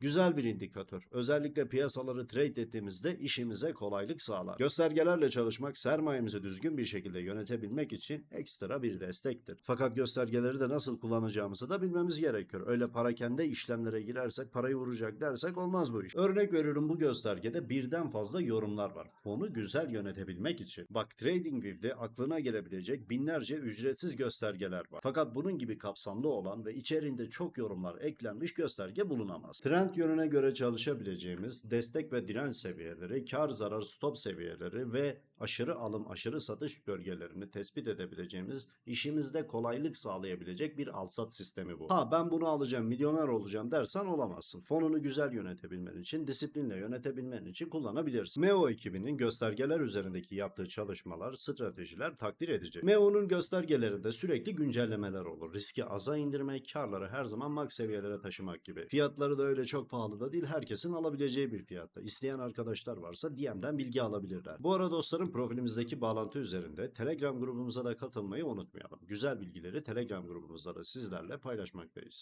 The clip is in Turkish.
Güzel bir indikatör. Özellikle piyasaları trade ettiğimizde işimize kolaylık sağlar. Göstergelerle çalışmak sermayemizi düzgün bir şekilde yönetebilmek için ekstra bir destektir. Fakat göstergeleri de nasıl kullanacağımızı da bilmemiz gerekiyor. Öyle parakende işlemlere girersek parayı vuracak dersek olmaz bu iş. Örnek veriyorum bu göstergede birden fazla yorumlar var. Fonu güzel yönetebilmek için. Bak TradingView'de aklına gelebilecek binlerce ücretsiz göstergeler var. Fakat bunun gibi kapsamlı olan ve içerisinde çok yorumlar eklenmiş gösterge bulunamaz. Trend yönüne göre çalışabileceğimiz destek ve direnç seviyeleri, kar zarar stop seviyeleri ve aşırı alım aşırı satış bölgelerini tespit edebileceğimiz işimizde kolaylık sağlayabilecek bir alsat sistemi bu. Ha ben bunu alacağım milyoner olacağım dersen olamazsın. Fonunu güzel yönetebilmen için disiplinle yönetebilmen için kullanabilirsin. MEO ekibinin göstergeler üzerindeki yaptığı çalışmalar, stratejiler takdir edici. MEO'nun göstergelerinde sürekli güncellemeler olur. Riski aza indirmek, karları her zaman max seviyelere taşımak gibi. Fiyatları da öyle çok pahalı da değil, herkesin alabileceği bir fiyatta. İsteyen arkadaşlar varsa DM'den bilgi alabilirler. Bu arada dostlarım profilimizdeki bağlantı üzerinde Telegram grubumuza da katılmayı unutmayalım. Güzel bilgileri Telegram grubumuzda da sizlerle paylaşmaktayız.